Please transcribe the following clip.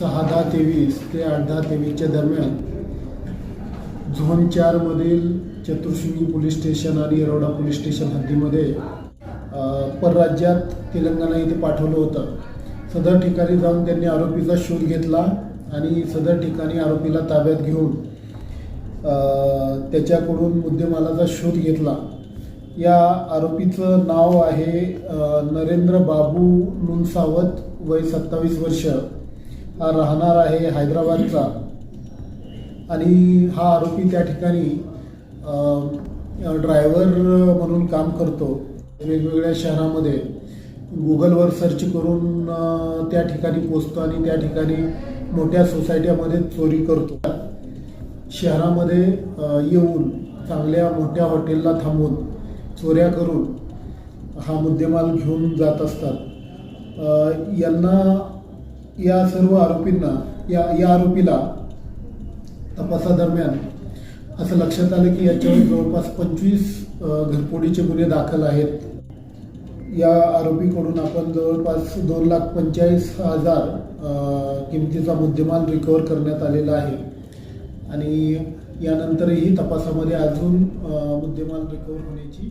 सहा दहा तेवीस ते आठ दहा तेवीसच्या दरम्यान झोन चारमधील चतुर्शृंगी पोलीस स्टेशन आणि येरवडा पोलीस स्टेशन हद्दीमध्ये परराज्यात तेलंगणा इथे पाठवलं होतं. सदर ठिकाणी जाऊन त्यांनी आरोपीचा शोध घेतला आणि सदर ठिकाणी आरोपीला ताब्यात घेऊन त्याच्याकडून मुद्देमालाचा शोध घेतला. या आरोपीचं नाव आहे नरेंद्र बाबू नुनसावत वय सत्तावीस वर्ष. हा राहणार आहे हैदराबादचा. आणि हा आरोपी त्या ठिकाणी ड्रायव्हर म्हणून काम करतो वेगवेगळ्या शहरामध्ये. गुगलवर सर्च करून त्या ठिकाणी पोचतो आणि त्या ठिकाणी मोठ्या सोसायट्यामध्ये चोरी करतो. शहरामध्ये येऊन चांगल्या मोठ्या हॉटेलला थांबून चोऱ्या करून हा मुद्देमाल घेऊन जात असतात. यांना या सर्व आरोपींना या या आरोपीला तपासादरम्यान असं लक्षात आलं की याच्यावर जवळपास पंचवीस घरफोडीचे गुन्हे दाखल आहेत. या आरोपीकडून आपण जवळपास दोन लाख पंचेचाळीस हजार किमतीचा मुद्देमाल रिकवर करण्यात आलेला आहे. आणि यानंतरही तपासामध्ये अजून मुद्देमाल रिकवर होण्याची